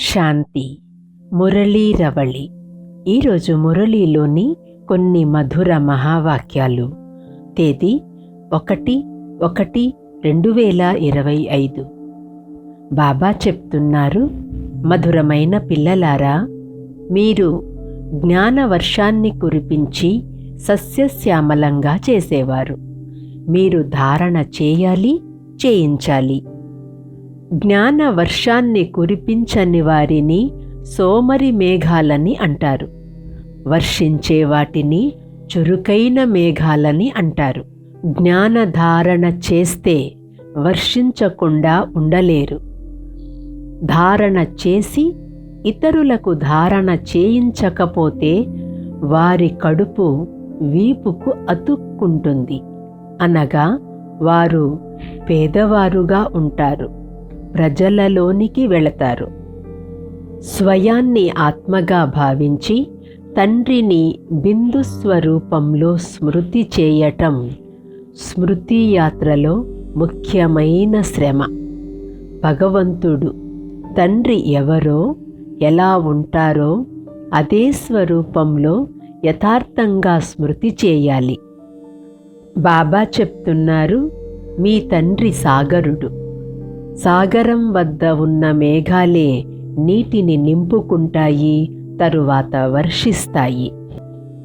శాంతి మురళీ రవళి. ఈరోజు మురళీలోని కొన్ని మధుర మహావాక్యాలు. తేదీ ఒకటి ఒకటి రెండు వేల ఇరవై ఐదు. బాబా చెప్తున్నారు మధురమైన పిల్లలారా మీరు జ్ఞాన వర్షాన్ని కురిపించి సస్యశ్యామలంగా చేసేవారు. మీరు ధారణ చేయాలి చేయించాలి. జ్ఞాన వర్షాన్ని కురిపించని వారిని సోమరి మేఘాలని అంటారు. వర్షించే వాటిని చురుకైన మేఘాలని అంటారు. జ్ఞానధారణ చేస్తే వర్షించకుండా ఉండలేరు. ధారణ చేసి ఇతరులకు ధారణ చేయించకపోతే వారి కడుపు వీపుకు అతుక్కుంటుంది. అనగా వారు పేదవారుగా ఉంటారు. ప్రజలలోనికి వెళతారు. స్వయాన్ని ఆత్మగా భావించి తండ్రిని బిందు స్వరూపంలో స్మృతి చేయటం స్మృతి యాత్రలో ముఖ్యమైన శ్రమ. భగవంతుడు తండ్రి ఎవరో ఎలా ఉంటారో అదే స్వరూపంలో యథార్థంగా స్మృతి చేయాలి. బాబా చెప్తున్నారు మీ తండ్రి సాగరుడు. సాగరం వద్ద ఉన్న మేఘాలే నీటిని నింపుకుంటాయి తరువాత వర్షిస్తాయి.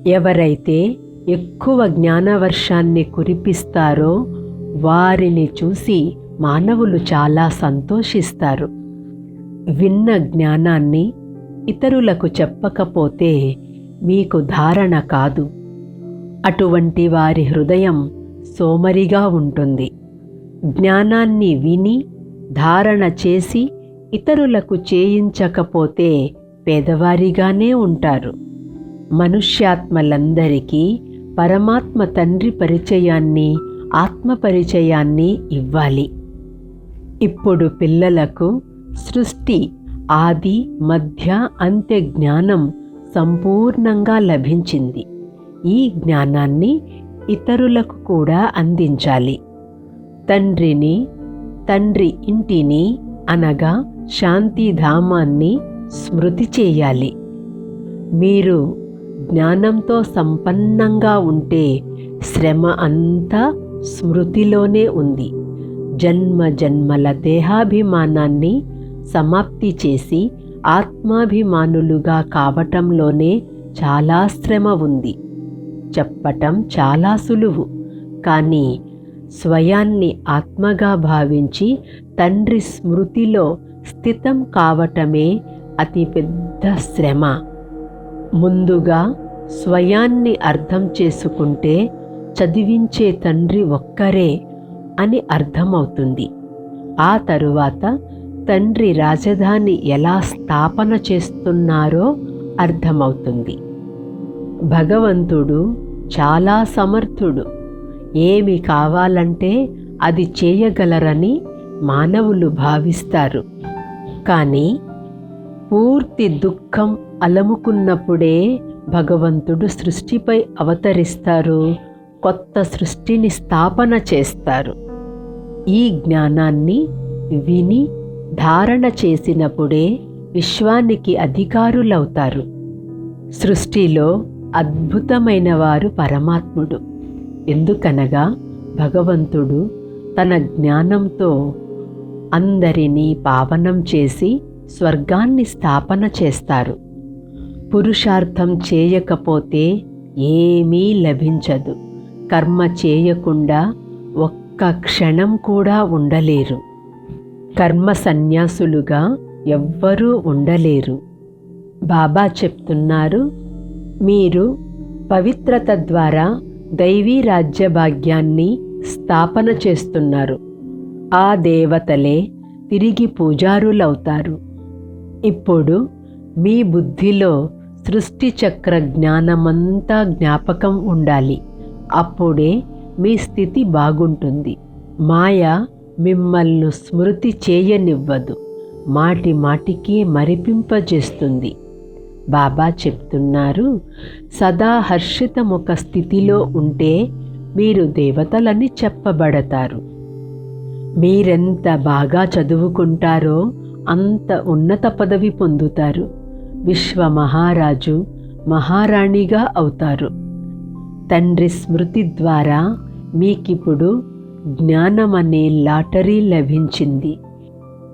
ఎవరైతే ఎక్కువ జ్ఞానవర్షాన్ని కురిపిస్తారో వారిని చూసి మానవులు చాలా సంతోషిస్తారు. విన్న జ్ఞానాన్ని ఇతరులకు చెప్పకపోతే మీకు ధారణ కాదు. అటువంటి వారి హృదయం సోమరిగా ఉంటుంది. జ్ఞానాన్ని విని ధారణ చేసి ఇతరులకు చేయించకపోతే పేదవారిగానే ఉంటారు. మనుష్యాత్మలందరికీ పరమాత్మ తండ్రి పరిచయాన్ని ఆత్మ పరిచయాన్ని ఇవ్వాలి. ఇప్పుడు పిల్లలకు సృష్టి ఆది మధ్య అంత్య జ్ఞానం సంపూర్ణంగా లభించింది. ఈ జ్ఞానాన్ని ఇతరులకు కూడా అందించాలి. తండ్రిని తండ్రి ఇంటిని అనగా శాంతిధామాన్ని స్మృతి చేయాలి. మీరు జ్ఞానంతో సంపన్నంగా ఉంటే శ్రమ అంతా స్మృతిలోనే ఉంది. జన్మ జన్మల దేహాభిమానాన్ని సమాప్తి చేసి ఆత్మాభిమానులుగా కావటంలోనే చాలా శ్రమ ఉంది. చెప్పటం చాలా సులువు. కానీ స్వయాన్ని ఆత్మగా భావించి తండ్రి స్మృతిలో స్థితం కావటమే అతిపెద్ద శ్రమ. ముందుగా స్వయాన్ని అర్థం చేసుకుంటే చదివించే తండ్రి ఒక్కరే అని అర్థమవుతుంది. ఆ తరువాత తండ్రి రాజధాని ఎలా స్థాపన చేస్తున్నారో అర్థమవుతుంది. భగవంతుడు చాలా సమర్థుడు. ఏమి కావాలంటే అది చేయగలరని మానవులు భావిస్తారు. కానీ పూర్తి దుఃఖం అలముకున్నప్పుడే భగవంతుడు సృష్టిపై అవతరిస్తారు కొత్త సృష్టిని స్థాపన చేస్తారు. ఈ జ్ఞానాన్ని విని ధారణ చేసినప్పుడే విశ్వానికి అధికారులవుతారు. సృష్టిలో అద్భుతమైన వారు పరమాత్ముడు. ఎందుకనగా భగవంతుడు తన జ్ఞానంతో అందరినీ పావనం చేసి స్వర్గాన్ని స్థాపన చేస్తారు. పురుషార్థం చేయకపోతే ఏమీ లభించదు. కర్మ చేయకుండా ఒక్క క్షణం కూడా ఉండలేరు. కర్మ సన్యాసులుగా ఎవ్వరూ ఉండలేరు. బాబా చెప్తున్నారు మీరు పవిత్రత ద్వారా దైవీ రాజ్యభాగ్యాన్ని స్థాపన చేస్తున్నారు. ఆ దేవతలే తిరిగి పూజారులవుతారు. ఇప్పుడు మీ బుద్ధిలో సృష్టి చక్ర జ్ఞానమంతా జ్ఞాపకం ఉండాలి. అప్పుడే మీ స్థితి బాగుంటుంది. మాయ మిమ్మల్ని స్మృతి చేయనివ్వదు. మాటి మాటికి మరిపింపజేస్తుంది. బాబా చెప్తున్నారు సదా హర్షితమొక స్థితిలో ఉంటే మీరు దేవతలని చెప్పబడతారు. మీరెంత బాగా చదువుకుంటారో అంత ఉన్నత పదవి పొందుతారు. విశ్వ మహారాజు మహారాణిగా అవుతారు. తండ్రి స్మృతి ద్వారా మీకిప్పుడు జ్ఞానం అనే లాటరీ లభించింది.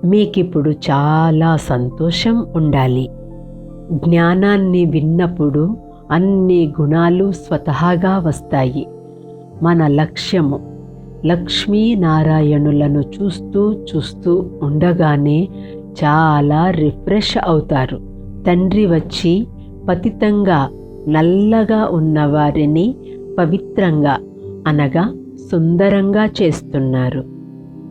మీకిప్పుడు చాలా సంతోషం ఉండాలి. జ్ఞానాన్ని విన్నప్పుడు అన్ని గుణాలు స్వతహాగా వస్తాయి. మన లక్ష్యము లక్ష్మీనారాయణులను చూస్తూ చూస్తూ ఉండగానే చాలా రిఫ్రెష్ అవుతారు. తండ్రి వచ్చి పతితంగా నల్లగా ఉన్నవారిని పవిత్రంగా అనగా సుందరంగా చేస్తున్నారు.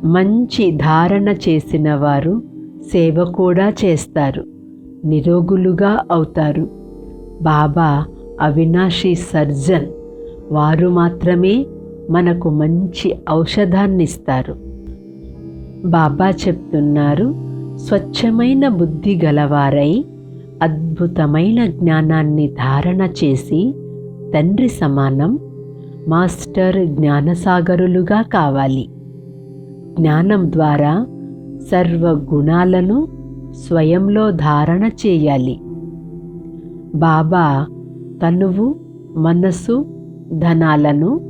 మంచి ధారణ చేసిన వారు సేవ కూడా చేస్తారు. నిరోగులుగా అవుతారు. బాబా అవినాశి సర్జన్. వారు మాత్రమే మనకు మంచి ఔషధాన్నిస్తారు. బాబా చెప్తున్నారు స్వచ్ఛమైన బుద్ధి గలవారై అద్భుతమైన జ్ఞానాన్ని ధారణ చేసి తండ్రి సమానం మాస్టర్ జ్ఞానసాగరులుగా కావాలి. జ్ఞానం ద్వారా సర్వ గుణాలను స్వయంలో ధారణ చేయాలి. బాబా తనువు మనస్సు ధనాలను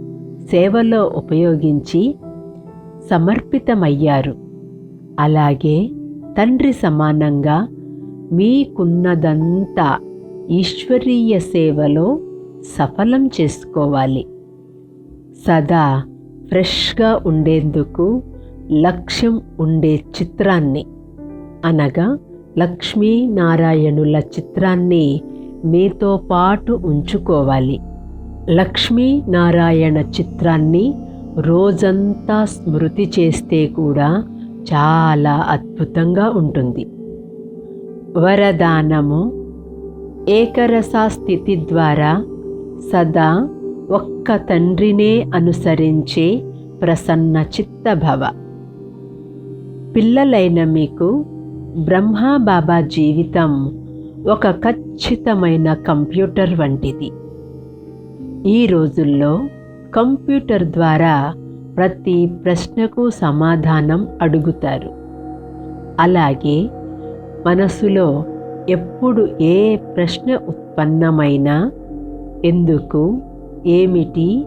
సేవలో ఉపయోగించి సమర్పితమయ్యారు. అలాగే తండ్రి సమానంగా మీకున్నదంతా ఈశ్వరీయ సేవలో సఫలం చేసుకోవాలి. సదా ఫ్రెష్గా ఉండేందుకు లక్ష్యం ఉండే చిత్రాన్ని అనగా లక్ష్మీనారాయణుల చిత్రాన్ని మీతో పాటు ఉంచుకోవాలి. లక్ష్మీనారాయణ చిత్రాన్ని రోజంతా స్మృతి చేస్తే కూడా చాలా అద్భుతంగా ఉంటుంది. వరదానము ఏకరసా స్థితి ద్వారా సదా ఒక్క తండ్రినే అనుసరించే ప్రసన్న చిత్తభవ. పిల్లలైన మీకు బ్రహ్మా బాబా జీవితం ఒక ఖచ్చితమైన కంప్యూటర్ వంటిది. ఈ రోజుల్లో కంప్యూటర్ ద్వారా ప్రతి ప్రశ్నకు సమాధానం అడుగుతారు. అలాగే మనసులో ఎప్పుడు ఏ ప్రశ్న ఉత్పన్నమైనా ఎందుకు ఏమిటి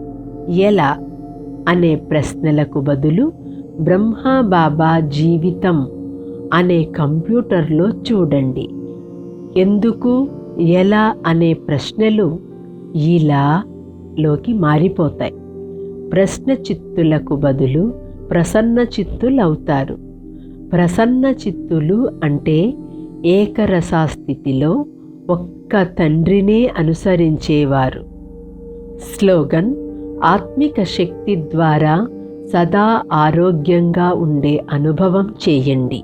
ఎలా అనే ప్రశ్నలకు బదులు బ్రహ్మా బాబా జీవితం అనే కంప్యూటర్లో చూడండి. ఎందుకు ఎలా అనే ప్రశ్నలు ఇలా లోకి మారిపోతాయి. ప్రశ్న చిత్తులకు బదులు ప్రసన్న చిత్తులు అవుతారు ప్రసన్న చిత్తులు అంటే ఏకరసా స్థితిలో ఒక్క తండ్రినే అనుసరించేవారు. స్లోగన్ ఆత్మిక శక్తి ద్వారా సదా ఆరోగ్యంగా ఉండే అనుభవం చేయండి.